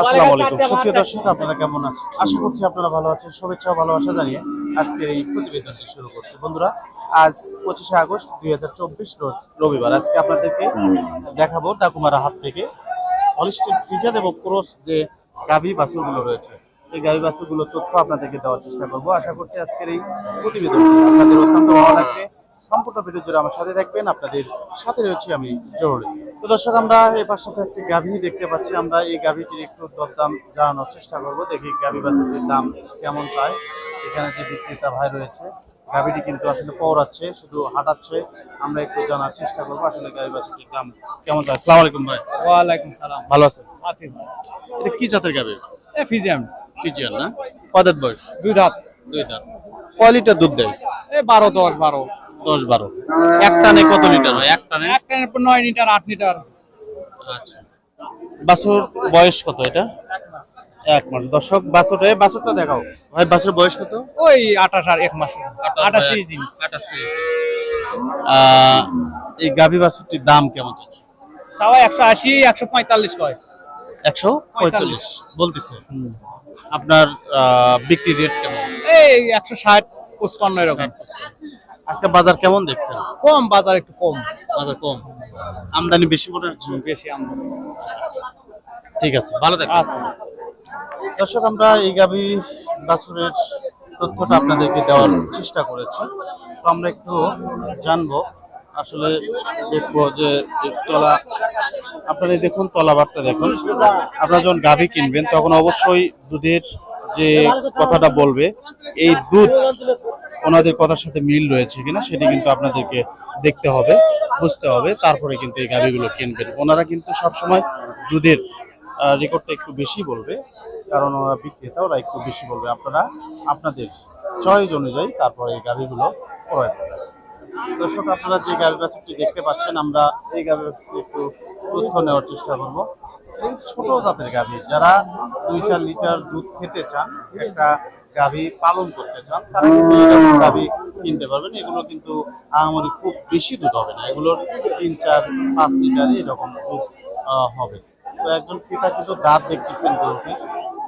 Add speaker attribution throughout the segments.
Speaker 1: আসসালামু আলাইকুম। সুপ্রিয় দর্শক আপনারা কেমন আছেন? আশা করছি আপনারা ভালো আছেন। শুভেচ্ছা ভালোবাসা জানিয়ে আজকের এই প্রতিবেদনটি শুরু করছি। বন্ধুরা আজ পঁচিশে আগস্ট দুই রোজ রবিবার। আজকে আপনাদেরকে দেখাবো ডাকুমারা হাত থেকে হলিস্টিক ফ্রিজার এবং ক্রোস যে গাভী বাছুরগুলো রয়েছে এই গাভী বাছুরগুলোর তথ্য আপনাদেরকে দেওয়ার চেষ্টা করব। আশা করছি আজকের এই প্রতিবেদনটি আপনাদের অত্যন্ত ভালো লাগবে। সম্পূর্ণ ভিডিও জুড়ে আমার সাথে থাকবেন। আপনাদের সাথে রয়েছি আমি জহুর ইসলাম। তো দর্শক আমরা এবার সাথে একটি গাভী দেখতে পাচ্ছি। আমরা এই গাভীটির একটু দরদাম জানানোর চেষ্টা করব। দেখি গাভী বাছুরটির দাম কেমন চায় এখানে যে বিক্রেতা ভাই রয়েছে গাভীটি কিন্তু আসলে পৌড়াচ্ছে শুধু হাঁটাচ্ছে। আমরা একটু জানার চেষ্টা করব আসলে গাভী বাছুরটির দাম কেমন চায় আসসালামু আলাইকুম ভাই।
Speaker 2: ওয়ালাইকুম সালাম।
Speaker 1: ভালো আছেন?
Speaker 2: আছি ভাই।
Speaker 1: এটা কি জাতের গাভী?
Speaker 2: এ ফিজিয়াম
Speaker 1: ফিজিয়ান না? কদাত বয়স?
Speaker 2: দুই ধাপ
Speaker 1: দুই দাঁত। কয় লিটার দুধ দেয়?
Speaker 2: এ বারো দশ বারো।
Speaker 1: দশ বারো। এক টানে কত লিটার হয়? এক টানে?
Speaker 2: এক পর নয় লিটার আট লিটার।
Speaker 1: আচ্ছা। বাছুর বয়স কত এটা? এক মাস। দর্শক বাছুরটা বাছুরটা দেখাও। ভাই বাছুর বয়স কত?
Speaker 2: ওই আঠাশ আর এক মাস। আঠাশ দিন
Speaker 1: আহ, এই গাভী বাছুরটির দাম কেমন চলছে
Speaker 2: সবাই একশো আশি একশো পঁয়তাল্লিশ কয়।
Speaker 1: একশো পঁয়তাল্লিশ। বলতেছে। আপনার বিক্রি রেট কেমন?
Speaker 2: এই একশো ষাট পঁচপান্ন এরকম।
Speaker 1: আজকে বাজার কেমন দেখছেন?
Speaker 2: কম বাজার একটু কম।
Speaker 1: বাজার কম। আমদানি বেশি মনে
Speaker 2: বেশি আমদানি।
Speaker 1: ঠিক আছে ভালো থাকবেন।
Speaker 2: আচ্ছা।
Speaker 1: দর্শক আমরা এই গাভী বাছুরের তথ্যটা আপনাদেরকে দেওয়ার চেষ্টা করেছি। তো আমরা একটু জানব আসলে দেখব যে তলা আপনারা দেখুন তলাবারটা দেখুন। আপনারা যখন গাভী কিনবেন তখন অবশ্যই দুধের যে কথাটা বলবে এই দুধ ওনাদের কথার সাথে মিল রয়েছে কিনা সেটি কিন্তু আপনাদেরকে দেখতে হবে, বুঝতে হবে। তারপরে কিন্তু এই গাভীগুলো কিনবেন। ওনারা কিন্তু সবসময় দুধের রেকর্ডটা একটু বেশি বলবে, কারণ ওরা বিক্রেতা ওরা একটু বেশি বলবে। আপনারা আপনাদের চয়েস অনুযায়ী তারপরে এই গাভীগুলো ক্রয় করবেন। দর্শক, আপনারা যে গাভী বাছুরটি দেখতে পাচ্ছেন, আমরা এই গাভী বাছুরটি একটু তথ্য নেওয়ার চেষ্টা করব। এই ছোট জাতের গাভী যারা দুই চার লিটার দুধ খেতে চান, একটা গাভী পালন করতে চান তারা কিন্তু এরকম গাভী কিনতে পারবেন। এগুলো কিন্তু আহামরি খুব বেশি দুধ হবে না। এগুলোর তিন চার পাঁচ লিটার এরকম দুধ হবে। তো একজন পিতা কিন্তু দাঁত দেখতেছেন গরুটির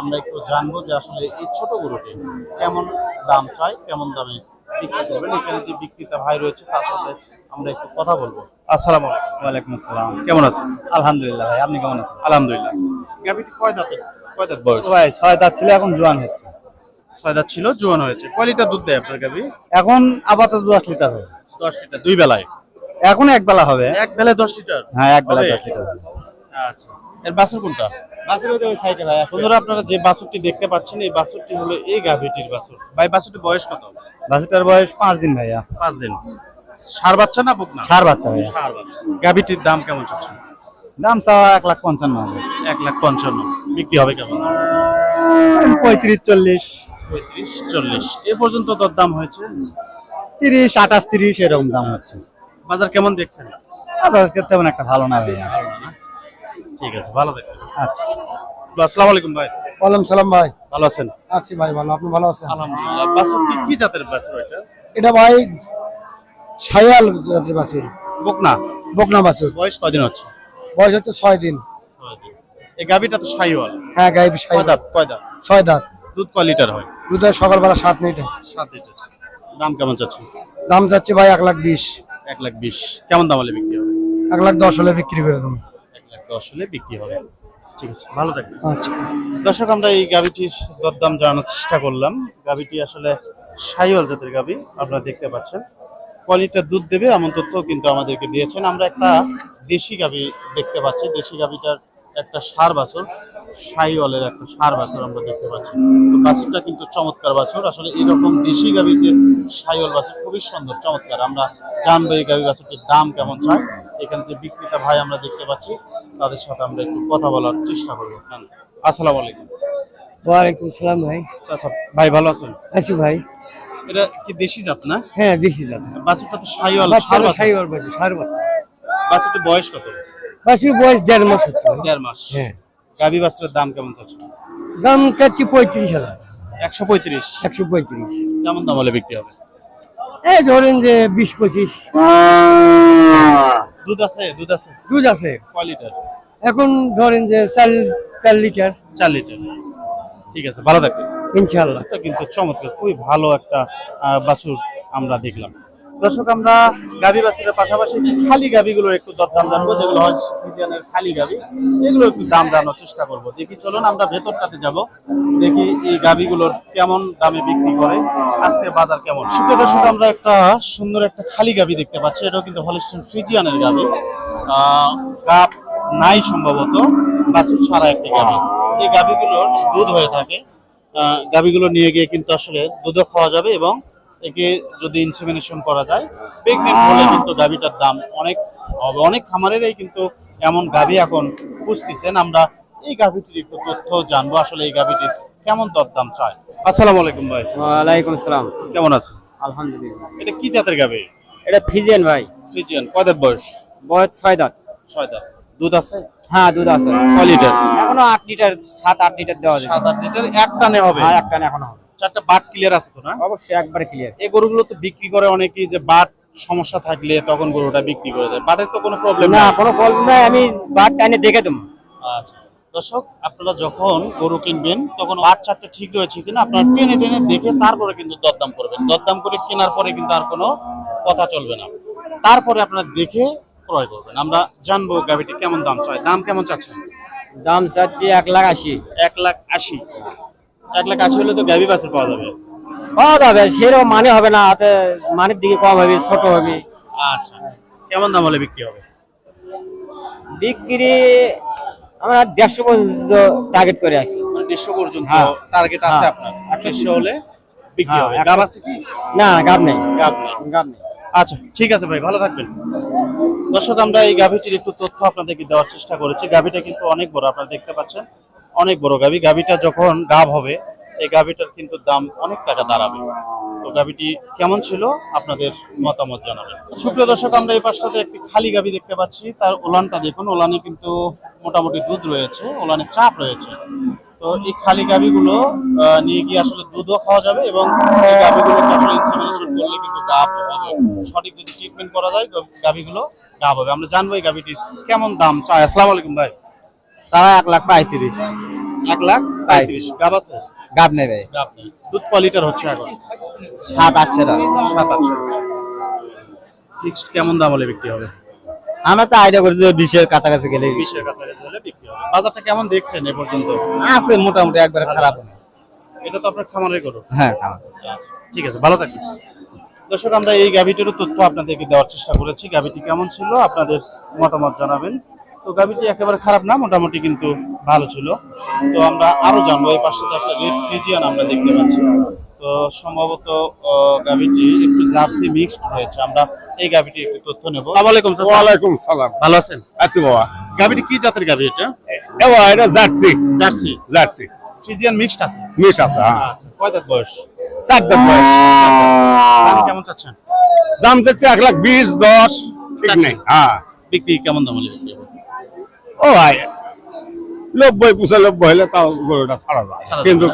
Speaker 1: আমরা একটু জানব যে আসলে এই ছোট গরুটি কেমন দাম চাই কেমন দামে বিক্রি করবেন। এখানে যে বিক্রেতা ভাই রয়েছে তার সাথে আমরা একটু কথা বলব। আসসালামু আলাইকুম।
Speaker 2: ওয়ালাইকুম আসসালাম।
Speaker 1: কেমন আছেন?
Speaker 2: আলহামদুলিল্লাহ ভাই আপনি কেমন আছেন?
Speaker 1: আলহামদুলিল্লাহ। গাভিটি কয় দাঁতের? কয় দাঁত বয়স?
Speaker 2: ভাই ছয় দাঁত ছিল এখন জোয়ান হচ্ছে।
Speaker 1: ছয় দাঁত ছিল জোয়ান হয়েছে। কয় লিটার দুধ দেয় আপনার গাভি?
Speaker 2: এখন আপাতত দশ লিটার হবে।
Speaker 1: দশ লিটার দুই বেলায়?
Speaker 2: এখন এক বেলা হবে।
Speaker 1: এক বেলায় দশ লিটার?
Speaker 2: হ্যাঁ এক বেলা
Speaker 1: হবে?
Speaker 2: দশ লিটার
Speaker 1: আচ্ছা। এর বাছুর কোনটা?
Speaker 2: বাসের ওই সাইডে ভাই।
Speaker 1: বন্ধুরা আপনারা যে বাছুরটি দেখতে পাচ্ছেন এই বাছুরটি হলো এই গাভিটির বাছুর। ভাই বাছুরটি বয়স কত?
Speaker 2: বয়স পাঁচ দিন ভাইয়া।
Speaker 1: পাঁচ দিন। সার বাচ্চা না বুক না?
Speaker 2: সার বাচ্চা ভাইয়া।
Speaker 1: সার বাচ্চা। গাভিটির দাম কেমন চলছে
Speaker 2: দাম চাওয়া এক লাখ পঞ্চান্ন হবে।
Speaker 1: এক লাখ পঞ্চান্ন। বিক্রি হবে কেমন?
Speaker 2: পঁয়ত্রিশ চল্লিশ।
Speaker 1: পঁয়ত্রিশ চল্লিশ। এ পর্যন্ত দরদাম হয়েছে?
Speaker 2: তিরিশ আঠাশ তিরিশ এরকম দাম হচ্ছে।
Speaker 1: বাজার কেমন দেখছেন?
Speaker 2: আচ্ছা তেমন একটা ভালো না ভাইয়া।
Speaker 1: ঠিক আছে ভালো দেখবেন
Speaker 2: আচ্ছা।
Speaker 1: আসসালামু আলাইকুম ভাই।
Speaker 3: ওয়ালাইকুম সালাম ভাই।
Speaker 1: ভালো আছেন?
Speaker 3: আছি ভাই ভালো। আপনি ভালো আছেন?
Speaker 1: আলহামদুলিল্লাহ। বাছুর কি কি জাতের বাছুর এটা?
Speaker 3: এটা ভাই সায়াল জাতের বাছুর।
Speaker 1: বকনা?
Speaker 3: বকনা বাছুর।
Speaker 1: বয়স কয়দিন হচ্ছে?
Speaker 3: বয়স হচ্ছে ছয় দিন।
Speaker 1: এই তো
Speaker 3: হ্যাঁ
Speaker 1: কয় দাঁত? কয় দাঁত?
Speaker 3: ছয় দাঁত।
Speaker 1: দুধ কয় লিটার হয়?
Speaker 3: দুধ হয় সকালবেলা সাত মিনিটে
Speaker 1: সাত লিটার দাম কেমন চাচ্ছেন?
Speaker 3: দাম চাচ্ছে ভাই এক লাখ বিশ।
Speaker 1: এক লাখ বিশ। কেমন দাম হলে বিক্রি হবে?
Speaker 3: এক লাখ দশ হলে বিক্রি করে দেবো।
Speaker 1: এক লাখ দশ হলে বিক্রি হবে। ঠিক আছে ভালো থাকবেন।
Speaker 3: আচ্ছা।
Speaker 1: দর্শক আমরা এই গাভিটির দরদাম জানানোর চেষ্টা করলাম। গাভিটি আসলে সাইওয়াল জাতের গাভি আপনারা দেখতে পাচ্ছেন। কোয়ালিটির দুধ দেবে এমন তথ্য কিন্তু আমাদেরকে দিয়েছেন। আমরা একটা দেশি গাভি দেখতে পাচ্ছি। দেশি গাভিটার একটা সার বাছর। সাইওয়ালের একটা সার বাছর আমরা দেখতে পাচ্ছি। তো বাছুরটা কিন্তু চমৎকার বাছর। আসলে এরকম দেশি গাভি যে সাইওয়াল বাছর খুবই সুন্দর চমৎকার। আমরা জানব এই গাভি বাছরটির দাম কেমন চাই। এখানে যে বিক্রেতা ভাই আমরা দেখতে পাচ্ছি। তাদের সাথে আমরা একটু কথা বলার চেষ্টা করব। হ্যাঁ। আসসালামু আলাইকুম।
Speaker 3: ওয়ালাইকুম সালাম ভাই।
Speaker 1: আচ্ছা ভাই ভালো আছেন?
Speaker 3: আছি ভাই।
Speaker 1: এটা কি দেশি জাত না?
Speaker 3: হ্যাঁ দেখছি জাত।
Speaker 1: বাছুরটা তো সাইওয়াল বাছুর।
Speaker 3: সাইওয়াল বাছুর সার বাচ্চা
Speaker 1: বাছুরটির বয়স কত?
Speaker 3: বাছুর বয়স দেড় মাস হচ্ছে।
Speaker 1: দেড় মাস।
Speaker 3: হ্যাঁ।
Speaker 1: গাভী বাছুরের দাম কেমন চলছে
Speaker 3: দাম চাচ্ছি পঁয়ত্রিশ হাজার।
Speaker 1: একশো পঁয়ত্রিশ।
Speaker 3: একশো পঁয়ত্রিশ।
Speaker 1: কেমন দাম হলে বিক্রি হবে?
Speaker 3: এই ধরেন যে বিশ পঁচিশ।
Speaker 1: দুধ আছে? দুধ আছে?
Speaker 3: দুধ আছে।
Speaker 1: কয় লিটার?
Speaker 4: এখন ধরেন যে চার চার লিটার।
Speaker 1: চার লিটার। ঠিক আছে ভালো থাকবেন।
Speaker 4: ইনশাল্লাহ
Speaker 1: কিন্তু চমৎকার খুবই ভালো একটা বাছুর আমরা দেখলাম। দর্শক, আমরা গাভী বাছুরের পাশাপাশি খালি গাভীগুলোর একটু দরদাম জানব, যেগুলো হয় ফিজিয়ানের খালি গাভী। এগুলো একটু দাম জানার চেষ্টা করব। দেখি, চলুন, আমরা ভেতরটাতে যাব। দেখি এই গাভীগুলোর কেমন দামে বিক্রি করে আজকে বাজার কেমন? সুপ্রিয় দর্শক, আমরা একটা সুন্দর একটা খালি গাভী দেখতে পাচ্ছি। এটাও কিন্তু হলিস্টন ফ্রিজিয়ানের গাভী। গাব নাই সম্ভবত, বাছুর ছাড়া একটা গাভী। এই গাভীগুলোর দুধ হয়ে থাকে। গাভীগুলো নিয়ে গিয়ে কিন্তু আসলে দুধও খাওয়া যাবে এবং একে যদি ইনসেমিনেশন করা যায় প্রেগনেন্ট হলে কিন্তু গাভীটার দাম অনেক হবে। অনেক খামারেরই কিন্তু এমন গাভী এখন পুষতেছেন আমরা এই গাভীটির একটু তথ্য জানব। আসলে এই গাভীটির কেমন দরদাম চায়? আসসালামু আলাইকুম ভাই।
Speaker 4: ওয়ালাইকুম আসসালাম।
Speaker 1: কেমন আছেন?
Speaker 4: আলহামদুলিল্লাহ।
Speaker 1: এটা কি জাতের গাভী?
Speaker 4: এটা ফিজিয়ান ভাই।
Speaker 1: ফ্রিজিয়ান কয় দাঁত বয়স?
Speaker 4: বয়স ছয় দাঁত।
Speaker 1: ছয় দাঁত। দুধ আছে?
Speaker 4: হ্যাঁ দুধ আছে।
Speaker 1: কয় লিটার?
Speaker 4: এখনও আট লিটার সাত আট লিটার দেওয়া যায়।
Speaker 1: সাত আট লিটার। এক টানে হবে?
Speaker 4: হ্যাঁ একটা না এখনও হবে।
Speaker 1: চারটা বাট ক্লিয়ার আছে তো না?
Speaker 4: অবশ্যই একবারে ক্লিয়ার
Speaker 1: এই গরুগুলো তো বিক্রি করে অনেকেই যে বাট সমস্যা থাকলে তখন গরুটা বিক্রি করে দেয়। বাটের তো কোনো প্রবলেম
Speaker 4: না কোনো প্রবলেম নাই আমি বার টাইনে দেখে দেবো।
Speaker 1: আচ্ছা। দর্শক আপনারা যখন গরু কিনবেন তখন বাট চারটে ঠিক রয়েছে কিনা আপনারা টেনে টেনে দেখে তারপরে কিন্তু দরদাম করবেন। দরদাম করে কেনার পরে কিন্তু আর কোনো কথা চলবে না। তারপরে আপনারা দেখে ক্রয় করবেন। আমরা জানব গাভিটি কেমন দাম চাই দাম কেমন চাচ্ছেন?
Speaker 4: দাম চাচ্ছি এক লাখ আশি।
Speaker 1: এক লাখ আশি। এক লাখ আশি হলে তো গাভি পাওয়া যাবে।
Speaker 4: পাওয়া যাবে সেরকম মানে হবে না হাতে মানের দিকে কম হবে ছোট হবে।
Speaker 1: আচ্ছা। কেমন দাম হলে বিক্রি হবে?
Speaker 4: বিক্রি আমরা দেড়শো পর্যন্ত টার্গেট করে আছি।
Speaker 1: মানে দেড়শো পর্যন্ত
Speaker 4: হ্যাঁ।
Speaker 1: টার্গেট আছে
Speaker 4: হ্যাঁ।
Speaker 1: আপনার। দেড়শো হলে বিক্রি
Speaker 4: হ্যাঁ,
Speaker 1: হবে। গাব আছে কি?
Speaker 4: না না গাব নেই।
Speaker 1: গাব নেই।
Speaker 4: গাব নেই।
Speaker 1: আচ্ছা ঠিক আছে ভাই ভালো থাকবেন। দর্শক আমরা এই গাভিটির একটু তথ্য আপনাদেরকে দেওয়ার চেষ্টা করেছি। গাভিটা কিন্তু অনেক বড় আপনারা দেখতে পাচ্ছেন। অনেক বড় গাভী গাভীটা যখন গাব হবে, এই গাভীটার কিন্তু দাম অনেক টাকা দাঁড়াবে। তো গাভীটি কেমন ছিল? আপনাদের মতামত জানাবেন। সুপ্রিয় দর্শক, আমরা এই পাশটাতে একটি খালি গাভী দেখতে পাচ্ছি। তার ওলানটা দেখুন। ওলানে কিন্তু মোটামুটি দুধ রয়েছে, ওলানে চাপ রয়েছে। তো এই খালি গাভীগুলো নিয়ে গিয়ে আসলে দুধও খাওয়া যাবে এবং এই গাভিগুলোকে আসলে ইনসেমিনেশন করলে কিন্তু গাভ হবে। সঠিক যদি ট্রিটমেন্ট করা যায় গাভীগুলো গাভ হবে। আমরা জানব এই গাভীটির কেমন দাম চাই। আসসালামু আলাইকুম ভাই।
Speaker 4: তারা এক লাখ পঁয়ত্রিশ।
Speaker 1: এক লাখ পঁয়ত্রিশ। গাভ আছে?
Speaker 4: গাব নেই ভাই।
Speaker 1: নেই। দুধ ক লিটার হচ্ছে এখন?
Speaker 4: সাত আটশো টাকা
Speaker 1: সাত আটশো ফিক্সড কেমন দাম হলে বিক্রি হবে?
Speaker 4: আমরা তো আইডিয়া করি যে বিশের কাছাকাছি গেলে
Speaker 1: বিশের কাছাকাছি হলে বিক্রি হবে। বাজারটা কেমন দেখছেন এ পর্যন্ত?
Speaker 4: আছে মোটামুটি একবারে খারাপ না।
Speaker 1: এটা তো আপনার খামারের গরু।
Speaker 4: হ্যাঁ খারাপ
Speaker 1: ঠিক আছে ভালো থাকি দর্শক আমরা এই গাভিটিরও তথ্য আপনাদেরকে দেওয়ার চেষ্টা করেছি। গাভিটি কেমন ছিল আপনাদের মতামত জানাবেন। তো গাভিটি একেবারে খারাপ না মোটামুটি কিন্তু ভালো ছিল। তো আমরা আরও জানব এই পাশে একটা রেড ফ্রিজিয়ান আমরা দেখতে পাচ্ছি। তো সম্ভবত আহ, গাভিটি একটু জার্সি মিক্সড হয়েছে। আমরা এই গাভিটি একটু তথ্য নেব। আসসালামু আলাইকুম চাচা।
Speaker 5: ওয়ালাইকুম সালাম।
Speaker 1: ভালো আছেন?
Speaker 5: আছি বাবা।
Speaker 1: গাভিটি কি জাতের গাভি এটা?
Speaker 5: এবার এটা jersey
Speaker 1: jersey
Speaker 5: jersey
Speaker 1: Friesian mixed আছে?
Speaker 5: মিশ আছে হ্যাঁ।
Speaker 1: আচ্ছা, কয় দাঁত বয়স?
Speaker 5: চার দাম বয়স।
Speaker 1: দাম কেমন চাচ্ছেন?
Speaker 5: দাম যাচ্ছে এক লাখ বিশ দশ ঠিক নেই হ্যাঁ।
Speaker 1: বিক্রি কেমন দাম হলে?
Speaker 5: ও ভাই নব্বই পঁচানব্বই হলে তাও গরুটা ছাড়া যায়। কিন্তু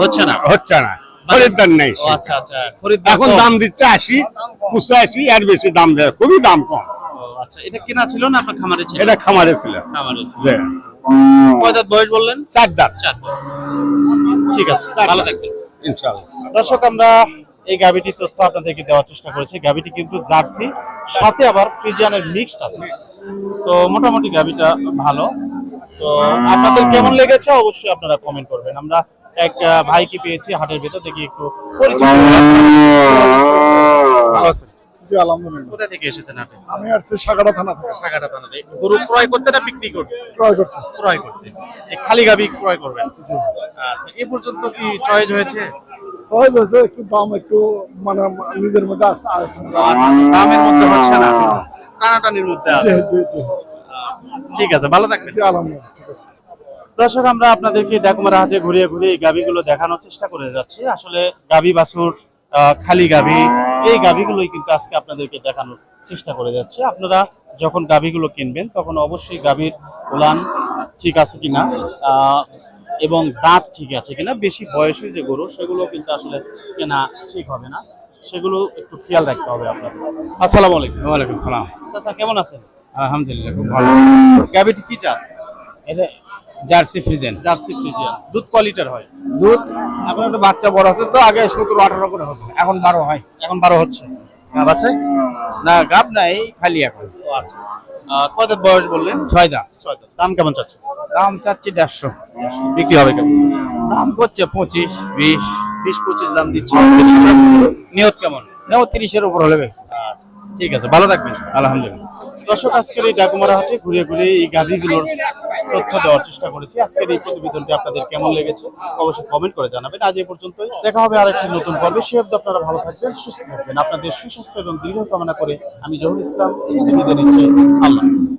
Speaker 1: হচ্ছে না।
Speaker 5: হচ্ছে না। খরিদ্দার নেই
Speaker 1: আচ্ছা আচ্ছা
Speaker 5: এখন দাম দিচ্ছে আশি পঁচাশি আর বেশি দাম দেয় খুবই দাম কম।
Speaker 1: আচ্ছা এটা কেনা ছিল না আপনার খামারে ছিল?
Speaker 5: এটা খামারে ছিল।
Speaker 1: খামারে কয় দাঁত বয়স বললেন?
Speaker 5: চার দাম
Speaker 1: চার ঠিক আছে ভালো থাকবেন।
Speaker 5: ইনশাল্লাহ
Speaker 1: দর্শক আমরা এই গাবিটির তথ্য আপনাদেরকে দেওয়ার চেষ্টা করেছি। গাবিটি কিন্তু জার্সি সাথে আবার ফ্রিজিয়ানের মিক্সড আছে। তো মোটামুটি গাবিটা ভালো। তো আপনাদের কেমন লেগেছে অবশ্যই আপনারা কমেন্ট করবেন। আমরা এক ভাইকে পেয়েছি হাটের ভেতর দেখি একটু পরিচিত ভালো আছেন?
Speaker 3: জি আলহামদুলিল্লাহ।
Speaker 1: কোথা থেকে এসেছেন
Speaker 3: আমি আসছি সাগাটা থানা থেকে।
Speaker 1: সাগাটা গরু ক্রয় করতে না বিক্রি করতে?
Speaker 3: ক্রয় করতে।
Speaker 1: ক্রয় করতে। খালি গাবি ক্রয় করবেন?
Speaker 3: জি।
Speaker 1: আচ্ছা এ পর্যন্ত কি চয়েস হয়েছে?
Speaker 3: সহজ হয়েছে একটু দাম একটু মানে নিজের মধ্যে আসতে আর একটু
Speaker 1: দামের মধ্যে হচ্ছে না টানাটানির মধ্যে আছে।
Speaker 3: জি জি
Speaker 1: ঠিক আছে ভালো থাকবেন।
Speaker 3: আলহামদুলিল্লাহ ঠিক আছে।
Speaker 1: দর্শক আমরা আপনাদেরকে ডাকুমারা হাটে ঘুরিয়ে ঘুরিয়ে এই গাবিগুলো দেখানোর চেষ্টা করে যাচ্ছি। আসলে গাবি বাছুর খালি গাবি এই গাবিগুলোই কিন্তু আজকে আপনাদেরকে দেখানোর চেষ্টা করে যাচ্ছে। আপনারা যখন গাবিগুলো কিনবেন তখন অবশ্যই গাবির উলান ঠিক আছে কিনা আহ, এবং দাঁত ঠিক আছে কিনা বেশি বয়সের যে গরু সেগুলো কিন্তু আসলে কেনা ঠিক হবে না। সেগুলো একটু খেয়াল রাখতে হবে আপনাদের। আসসালামু আলাইকুম।
Speaker 4: ওয়ালাইকুম সালাম।
Speaker 1: চাচা কেমন আছেন?
Speaker 4: আলহামদুলিল্লাহ খুব ভালো।
Speaker 1: গাবিটি কি চান
Speaker 4: এটা জার্সি ফ্রিজেন।
Speaker 1: Jersey Friesen. দুধ কোয়ালিটির হয়?
Speaker 4: দুধ এখন একটা বাচ্চা বড় আছে তো আগে সতেরো আঠারো করে হতো এখন বারো হয়।
Speaker 1: এখন বারো হচ্ছে। গাব আছে?
Speaker 4: না গাব নাই খালি এখন।
Speaker 1: ও আচ্ছা। কত বয়স বললেন?
Speaker 4: ছয় দাঁত।
Speaker 1: ছয় দাঁত। দাম কেমন চাচ্ছে?
Speaker 4: দাম চাচ্ছি দেড়শো।
Speaker 1: বিক্রি হবে কেমন?
Speaker 4: দাম করছে পঁচিশ বিশ।
Speaker 1: বিশ পঁচিশ দাম দিচ্ছে। নিয়ত কেমন?
Speaker 4: নেও তিরিশের উপর হলে
Speaker 1: আচ্ছা, ঠিক আছে ভালো থাকবেন।
Speaker 4: আলহামদুলিল্লাহ।
Speaker 1: দর্শক, আজকের এই ডাকুমারা হাটে ঘুরে ঘুরে এই গাভীগুলোর তথ্য দেওয়ার চেষ্টা করেছি। আজকের এই প্রতিবেদনটি আপনাদের কেমন লেগেছে অবশ্যই কমেন্ট করে জানাবেন। আজ এই পর্যন্ত দেখা হবে আর একটি নতুন পর্বে। সে অব্দি আপনারা ভালো থাকবেন, সুস্থ থাকবেন। আপনাদের সুস্বাস্থ্য এবং দীর্ঘ কামনা করে আমি জহুর ইসলাম এখানে বিদায় নিচ্ছি। আল্লাহ